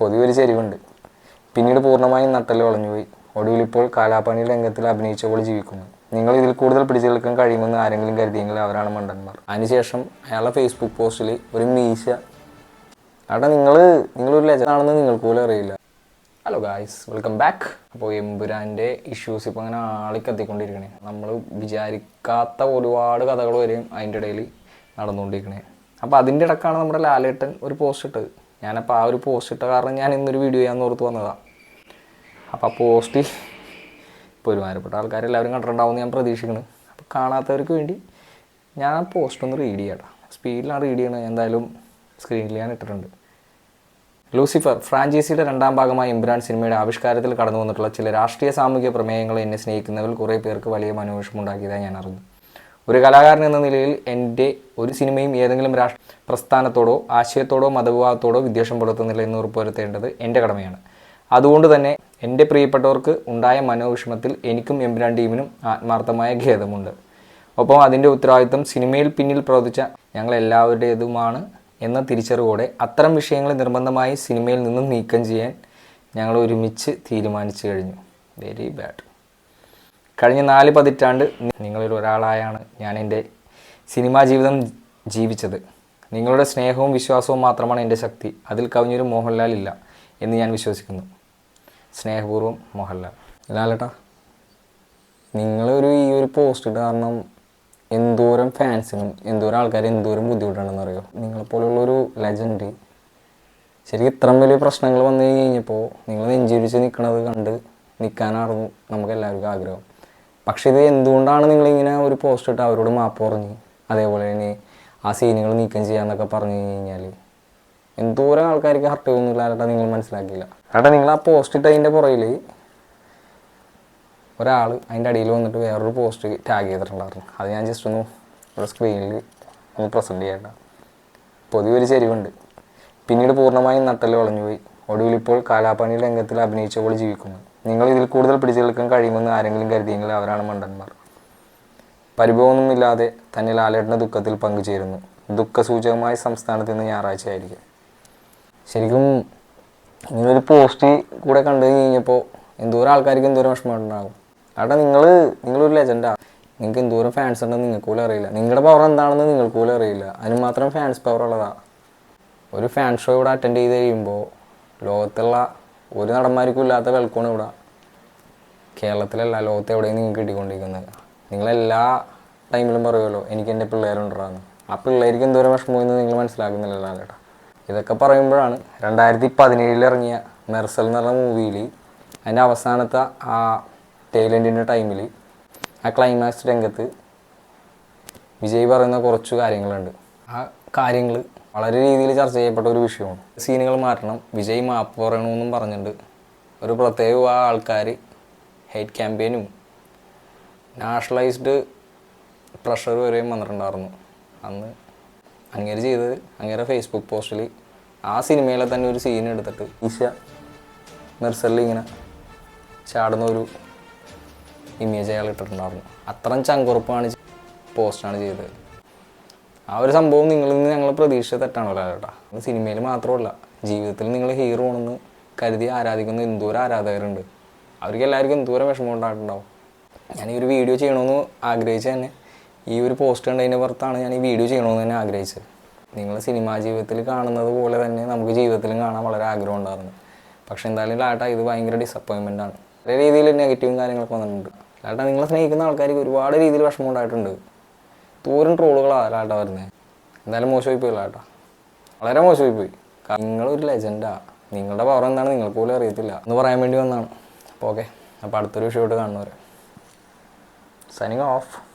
പൊതുവൊരു ചെരിവുണ്ട്. പിന്നീട് പൂർണമായും നട്ടൽ വളഞ്ഞുപോയി. ഒടുവിൽ ഇപ്പോൾ കാലാപാനി രംഗത്തിൽ പോലെ ജീവിക്കുന്നു. നിങ്ങൾ ഇതിൽ കൂടുതൽ പിടിച്ചു നിൽക്കാൻ കഴിയുമെന്ന് ആരെങ്കിലും കരുതിയെങ്കിൽ അവരാണ് മണ്ടന്മാർ. അതിനുശേഷം അയാളുടെ ഫേസ്ബുക്ക് പോസ്റ്റിൽ ഒരു മീശ. അവിടെ നിങ്ങൾ നിങ്ങളൊരു ലജനാണെന്ന് നിങ്ങൾക്ക് പോലും അറിയില്ല. ഹലോ ഗായ്സ് വെൽക്കം ബാക്ക് അപ്പോൾ എമ്പുരാന്റെ ഇഷ്യൂസ് ഇപ്പോൾ അങ്ങനെ ആളിക്കത്തിക്കൊണ്ടിരിക്കണേ നമ്മൾ വിചാരിക്കാത്ത ഒരുപാട് കഥകൾ വരെയും അതിന്റെ ഇടയിൽ നടന്നുകൊണ്ടിരിക്കണേ. അപ്പോൾ അതിന്റെ ഇടക്കാണ് നമ്മുടെ ലാലേട്ടൻ ഒരു പോസ്റ്റ് ഇട്ടത്. ഞാനപ്പോൾ ആ ഒരു പോസ്റ്റ് ഇട്ട കാരണം ഞാൻ ഇന്നൊരു വീഡിയോ ചെയ്യാൻ ഓർത്ത് വന്നതാണ് അപ്പോൾ ആ പോസ്റ്റ് ഇപ്പോൾ ഒരുമാതിരിപ്പെട്ട ആൾക്കാരെല്ലാവരും കണ്ടിട്ടുണ്ടാവുമെന്ന് ഞാൻ പ്രതീക്ഷിക്കുന്നു. അപ്പോൾ കാണാത്തവർക്ക് വേണ്ടി ഞാൻ ആ പോസ്റ്റ് ഒന്ന് റീഡ് ചെയ്യാം സ്പീഡിലാണ് റീഡ് ചെയ്യണത്. എന്തായാലും സ്ക്രീനിൽ ഞാൻ ഇട്ടിട്ടുണ്ട്. ലൂസിഫർ ഫ്രാഞ്ചൈസിയുടെ രണ്ടാം ഭാഗമായ ഇമ്രാൻ സിനിമയുടെ ആവിഷ്കാരത്തിൽ കടന്നു വന്നിട്ടുള്ള ചില രാഷ്ട്രീയ സാമൂഹിക പ്രമേയങ്ങളെ എന്നെ സ്നേഹിക്കുന്നവരിൽ കുറേ പേർക്ക് വലിയ മനോവിഷമുണ്ടാക്കിയതായി ഞാൻ അറിഞ്ഞു. ഒരു കലാകാരൻ എന്ന നിലയിൽ എന്റെ ഒരു സിനിമയും ഏതെങ്കിലും രാഷ്ട്ര പ്രസ്ഥാനത്തോടോ ആശയത്തോടോ മതവിഭാഗത്തോടോ വിദ്വേഷം പുലർത്തുന്നില്ല എന്ന് ഉറപ്പുവരുത്തേണ്ടത് എന്റെ കടമയാണ്. അതുകൊണ്ട് തന്നെ എന്റെ പ്രിയപ്പെട്ടവർക്ക് ഉണ്ടായ മനോവിഷമത്തിൽ എനിക്കും എംബ്രാൻ ടീമിനും ആത്മാർത്ഥമായ ഖേദമുണ്ട്. ഒപ്പം അതിന്റെ ഉത്തരവാദിത്വം സിനിമയിൽ പിന്നിൽ പ്രവർത്തിച്ച ഞങ്ങൾ എല്ലാവരുടേതുമാണ് എന്ന തിരിച്ചറിവോടെ അത്തരം വിഷയങ്ങൾ നിർബന്ധമായി സിനിമയിൽ നിന്നും നീക്കം ചെയ്യാൻ ഞങ്ങൾ ഒരുമിച്ച് തീരുമാനിച്ചു കഴിഞ്ഞു. വെരി ബാഡ് കഴിഞ്ഞ നാല് പതിറ്റാണ്ട് നിങ്ങളിൽ ഒരാളായാണ് ഞാൻ എന്റെ സിനിമാ ജീവിതം ജീവിച്ചത്. നിങ്ങളുടെ സ്നേഹവും വിശ്വാസവും മാത്രമാണ് എന്റെ ശക്തി. അതിൽ കവിഞ്ഞൊരു മോഹൻലാൽ ഇല്ല എന്ന് ഞാൻ വിശ്വസിക്കുന്നു. സ്നേഹപൂർവം മോഹൻലാൽ. ലാലേട്ടാ നിങ്ങളൊരു ഈ ഒരു പോസ്റ്റ് കാരണം എന്തോരം ഫാൻസിനും എന്തോരം ആൾക്കാർ എന്തോരം ബുദ്ധിമുട്ടാണെന്ന് അറിയോ? നിങ്ങളെപ്പോലുള്ളൊരു ലെജൻഡ് ശരിക്കും ഇത്രയും വലിയ പ്രശ്നങ്ങൾ വന്നു കഴിഞ്ഞപ്പോൾ നിങ്ങൾ നെഞ്ചിരിച്ച് നിൽക്കുന്നത് കണ്ട് നിൽക്കാനായിരുന്നു നമുക്ക് എല്ലാവർക്കും ആഗ്രഹം. പക്ഷേ ഇത് എന്തുകൊണ്ടാണ് നിങ്ങളിങ്ങനെ ഒരു പോസ്റ്റ് ഇട്ട് അവരോട് മാപ്പ് പറഞ്ഞ് അതേപോലെ തന്നെ ആ സീനുകൾ നീക്കം ചെയ്യാന്നൊക്കെ പറഞ്ഞു കഴിഞ്ഞാൽ എന്തോരം ആൾക്കാർക്ക് ഹർട്ട് ചെയ്യുന്നില്ല ഏട്ടാ നിങ്ങൾ മനസ്സിലാക്കിയില്ല ആട്ടാ നിങ്ങൾ ആ പോസ്റ്റ് ഇട്ടതിന്റെ പുറയിൽ ഒരാൾ അതിന്റെ അടിയിൽ വന്നിട്ട് വേറൊരു പോസ്റ്റ് ടാഗ് ചെയ്തിട്ടുണ്ടായിരുന്നു. അത് ഞാൻ ജസ്റ്റ് ഒന്ന് ഒരു സ്ക്രീനിൽ ഒന്ന് പ്രസന്റ് ചെയ്യണ്ട ഒരു ചെരിവുണ്ട്. പിന്നീട് പൂർണമായും നട്ടൽ വളഞ്ഞുപോയി. ഒടുവിൽ ഇപ്പോൾ കാലാപാനി രംഗത്തിൽ പോലെ ജീവിക്കുന്നു. നിങ്ങൾ ഇതിൽ കൂടുതൽ പിടിച്ചു നിൽക്കാൻ കഴിയുമെന്ന് ആരെങ്കിലും കരുതിയെങ്കിൽ അവരാണ് മണ്ടന്മാർ. പരിഭവമൊന്നുമില്ലാതെ തന്നെ ലാലേട്ടന്റെ ദുഃഖത്തിൽ പങ്കുചേരുന്നു. ദുഃഖസൂചകമായ സംസ്ഥാനത്ത് നിന്ന് ഞായറാഴ്ച ആയിരിക്കും ശരിക്കും ഇങ്ങനൊരു പോസ്റ്റ് കൂടെ കണ്ടു കഴിഞ്ഞപ്പോൾ എന്തോരം ആൾക്കാർക്ക് എന്തോരം വിഷമമുണ്ടാകും. അവിടെ നിങ്ങൾ നിങ്ങളൊരു ലെജൻഡാ നിങ്ങൾക്ക് എന്തോരം ഫാൻസ് ഉണ്ടെന്ന് നിങ്ങൾക്ക് പോലും അറിയില്ല. നിങ്ങളുടെ പവർ എന്താണെന്ന് നിങ്ങൾക്ക് പോലും അറിയില്ല. അതിന് മാത്രം ഫാൻസ് പവർ ഉള്ളതാണ് ഒരു ഫാൻ ഷോ ഇവിടെ അറ്റൻഡ് ചെയ്ത് കഴിയുമ്പോൾ ലോകത്തുള്ള ഒരു നടന്മാർക്കും ഇല്ലാത്ത വെൽക്കമാണ് ഇവിടെ. കേരളത്തിലല്ല ലോകത്ത് എവിടെയും നിങ്ങൾക്ക് കിട്ടിക്കൊണ്ടിരിക്കുന്നത്. നിങ്ങളെല്ലാ ടൈമിലും പറയുമല്ലോ എനിക്ക് എന്റെ പിള്ളേരുണ്ടാകുന്നു ആ പിള്ളേർക്ക് എന്തോരം വിഷമമെന്ന് നിങ്ങൾ മനസ്സിലാക്കുന്നില്ലല്ലോ ചേട്ടാ ഇതൊക്കെ പറയുമ്പോഴാണ് രണ്ടായിരത്തി പതിനേഴിൽ ഇറങ്ങിയ മെർസൽ എന്ന് പറഞ്ഞ മൂവിയിൽ അതിന്റെ അവസാനത്തെ ആ ടൈലന്റിന്റെ ടൈമിൽ ആ ക്ലൈമാക്സ് രംഗത്ത് വിജയ് പറയുന്ന കുറച്ച് കാര്യങ്ങളുണ്ട്. ആ കാര്യങ്ങൾ വളരെ രീതിയിൽ ചർച്ച ചെയ്യപ്പെട്ട ഒരു വിഷയമാണ്. സീനുകൾ മാറ്റണം വിജയ് മാപ്പ് പറയണമെന്നും പറഞ്ഞിട്ടുണ്ട്. ഒരു പ്രത്യേക ആ ആൾക്കാർ ഹെയ്റ്റ് ക്യാമ്പയിനും നാഷണലൈസ്ഡ് പ്രഷർ വരെയും വന്നിട്ടുണ്ടായിരുന്നു. അന്ന് അങ്ങനെ ചെയ്തത് അങ്ങനെ ഫേസ്ബുക്ക് പോസ്റ്റിൽ ആ സിനിമയിലെ തന്നെ ഒരു സീൻ എടുത്തിട്ട് ഈശ മെർസലിൽ ഇങ്ങനെ ചാടുന്ന ഒരു ഇമേജ് അയാൾ ഇട്ടിട്ടുണ്ടായിരുന്നു. അത്രയും ചങ്കുറപ്പാണ് പോസ്റ്റാണ് ചെയ്തത്. ആ ഒരു സംഭവം നിങ്ങളിൽ നിന്ന് ഞങ്ങൾ പ്രതീക്ഷ തെറ്റാണല്ലോ ചേട്ടാ സിനിമയിൽ മാത്രമല്ല ജീവിതത്തിൽ നിങ്ങൾ ഹീറോ ആണെന്ന് കരുതി ആരാധിക്കുന്ന എന്തോരം ആരാധകരുണ്ട്. അവർക്ക് എല്ലാവർക്കും എന്തോരം വിഷമം ഉണ്ടായിട്ടുണ്ടാവും. ഞാൻ ഈ ഒരു വീഡിയോ ചെയ്യണമെന്ന് ആഗ്രഹിച്ച് തന്നെ. ഈ ഒരു പോസ്റ്റ് കണ്ടതിന്റെ പുറത്താണ് ഞാൻ ഈ വീഡിയോ ചെയ്യണമെന്ന് തന്നെ ആഗ്രഹിച്ചത്. നിങ്ങൾ സിനിമാ ജീവിതത്തിൽ കാണുന്നത് പോലെ തന്നെ നമുക്ക് ജീവിതത്തിലും കാണാൻ വളരെ ആഗ്രഹം ഉണ്ടായിരുന്നു. പക്ഷേ എന്തായാലും ലാട്ട ഇത് ഭയങ്കര ഡിസപ്പോയിൻമെന്റ് ആണ്. പല രീതിയിൽ നെഗറ്റീവും കാര്യങ്ങളൊക്കെ വന്നിട്ടുണ്ട്. ലാട്ട നിങ്ങളെ സ്നേഹിക്കുന്ന ആൾക്കാർക്ക് ഒരുപാട് രീതിയിൽ വിഷമം ഉണ്ടായിട്ടുണ്ട്. ദൂരം ട്രോളുകളാണ് ലാട്ട വരുന്നത് എന്തായാലും മോശമായി പോയില്ല കേട്ടോ. വളരെ മോശമായി പോയി നിങ്ങളൊരു ലെജൻഡാ. നിങ്ങളുടെ പവർ എന്താണ് നിങ്ങൾക്ക് പോലും അറിയത്തില്ല. എന്ന് പറയാൻ വേണ്ടി വന്നതാണ്. അപ്പോൾ ഓക്കെ അപ്പോൾ അടുത്തൊരു വിഷയമായിട്ട് കാണുന്നവരെ. Signing off